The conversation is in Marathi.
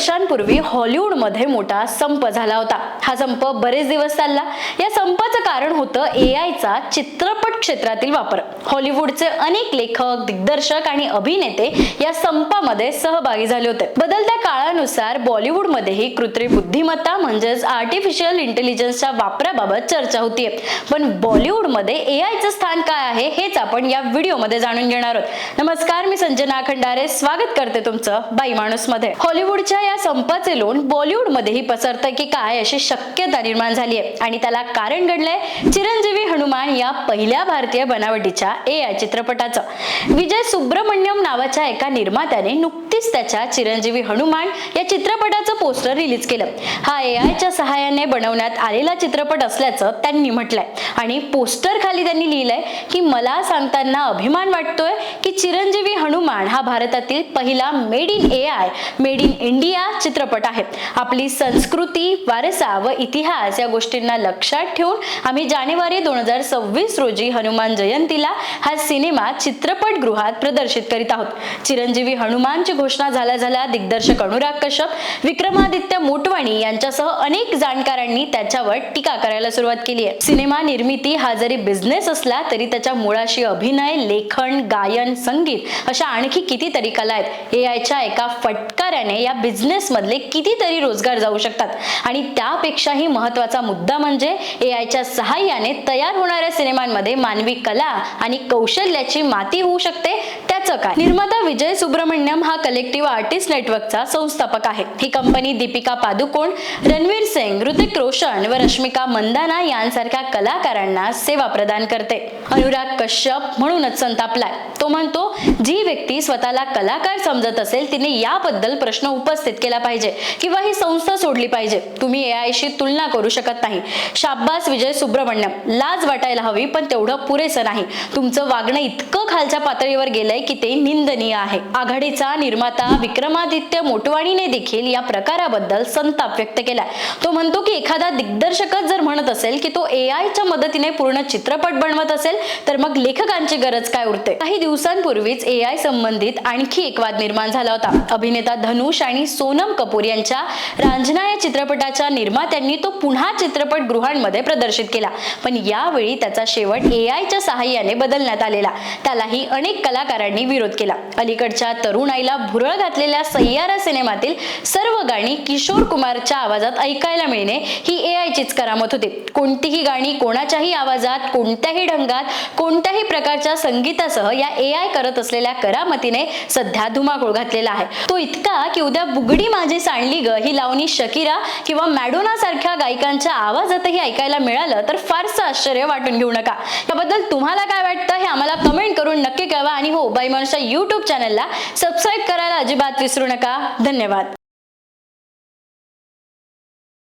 वर्षांपूर्वी हॉलिवूडमध्ये मोठा संप झाला होता. हा संप बरेच दिवस चालला. या संपाचं कारण होतं ए आयचा चित्रपट क्षेत्रातील वापर. हॉलिवूडचे अनेक लेखक दिग्दर्शक आणि अभिनेते या संपामध्ये सहभागी झाले होते. बदलत्या काळानुसार बॉलिवूडमध्येही कृत्रिम बुद्धिमत्ता म्हणजेच आर्टिफिशियल इंटेलिजन्सच्या वापराबाबत चर्चा होतीये. पण बॉलिवूडमध्ये ए आयचं स्थान काय आहे हेच आपण या व्हिडिओमध्ये जाणून घेणार आहोत. नमस्कार मी संजना खंडारे स्वागत करते तुमचं बाई माणूसमध्ये. हॉलिवूडच्या या संपाचे लोण बॉलिवूडमध्येही पसरतं की काय अशी शक्यता निर्माण झाली आहे आणि त्याला कारण घडलंय चिरंजीवी हनुमान या पहिल्या भारतीय बनावटीच्या ए आय चित्रपटाचं. विजय सुब्रमण्यम नावाच्या एका निर्मात्याने नुकतीच त्याच्या चिरंजीवी हनुमान या चित्रपटाचं पोस्टर रिलीज केलं. हा ए आयच्या सहाय्याने बनवण्यात आलेला चित्रपट असल्याचं त्यांनी म्हटलंय. आणि पोस्टर खाली त्यांनी लिहिलंय की मला सांगताना अभिमान वाटतोय की चिरंजीवी हनुमान हा भारतातील पहिला made in A I made in India चित्रपट आहे. आपली संस्कृती वारसा व इतिहास या गोष्टींना लक्षात ठेवून आम्ही जानेवारी दोन हजार सव्वीस रोजी हनुमान जयंतीला हा सिनेमा चित्रपटगृहात प्रदर्शित करीत आहोत. चिरंजीवी हनुमानची घोषणा झाल्या झाल्या दिग्दर्शक अनुराग कश्यप विक्रमादित्य मोटवाणी यांच्यासह अनेक जाणकारांनी त्याच्यावर टीका करायला सुरुवात केली आहे. सिनेमा निर्मिती हा जरी बिझनेस असला तरी त्याच्या मुळाशी अभिनय लेखन गायन संगीत अशा आणखी कितीतरी कला आहेत? ए आयच्या एका फटकाऱ्याने या बिझनेस मधले कितीतरी रोजगार जाऊ शकतात? आणि त्यापेक्षाही महत्त्वाचा मुद्दा म्हणजे ए आयच्या सहाय्याने तयार होणाऱ्या सिनेमांमध्ये मानवी कला आणि कौशल्याची माती होऊ शकते? त्याचं काय? निर्माता विजय सुब्रमण्यम हा कलेक्टिव्ह आर्टिस्ट नेटवर्कचा संस्थापक आहे. ही कंपनी दीपिका पादुकोण रणवीर सिंग ऋतिक रोशन व रश्मिका मंदाना यांसारख्या कलाकारांना सेवा प्रदान करते. अनुराग कश्यप म्हणूनच संतापलाय. तो म्हणतो जी व्यक्ती स्वतःला कलाकार समजत असेल तिने याबद्दल प्रश्न उपस्थित केला पाहिजे किंवा ही संस्था सोडली पाहिजे. तुम्ही एआयशी तुलना करू शकत नाही. शाब्बास विजय सुब्रमण्यम लाज वाटायला हवी पण तेवढं पुरेसं नाही. तुमचं वागणं इतकं खालच्या पातळीवर गेलंय की ते निंदनीय आहे. आघाडीचा निर्माता विक्रमादित्य मोटवाणीने देखील या प्रकाराबद्दल संताप व्यक्त केलाय. तो म्हणतो की एखादा दिग्दर्शकच जर म्हणत असेल की तो ए आयच्या मदतीने पूर्ण चित्रपट बनवत असेल तर मग लेखकांची गरज काय उरते? काही दिवसांपूर्वीच ए आय संबंधित आणखी एक वाद निर्माण झाला होता. अभिनेता धनुष आणि सोनम कपूर यांच्या रांझना या चित्रपटाच्या निर्मात्यांनी तो पुन्हा चित्रपट गृहांमध्ये प्रदर्शित केला. पण यावेळी त्याचा शेवट ए आयच्या सहाय्याने बदलण्यात आलेला. त्यालाही अनेक कलाकारांनी विरोध केला. अलीकडच्या तरुणाईला भुरळ घातलेल्या सय्यारा सिनेमातील सर्व गाणी किशोर कुमारच्या आवाजात ऐकायला मिळणे ही ए आयचीच करामत होती. कोणतीही गाणी कोणाच्याही आवाजात कोणत्याही ढंगात कोणत्याही प्रकारच्या संगीतासह या ए आय करत असलेल्या करामतीने सध्या धुमाकूळ घातलेला आहे. तो इतका की उद्या बुगडी माझी सांडली ग ही लावणी शकीरा किंवा मॅडोना सारख्या गायकांच्या आवाजातही ऐकायला मिळालं तर फारसं आश्चर्य वाटून घेऊ नका. याबद्दल तुम्हाला काय वाटतं हे आम्हाला कमेंट करून नक्की कळवा आणि हो बाई माणूसच्या युट्यूब चॅनलला सबस्क्राईब करायला अजिबात विसरू नका. धन्यवाद.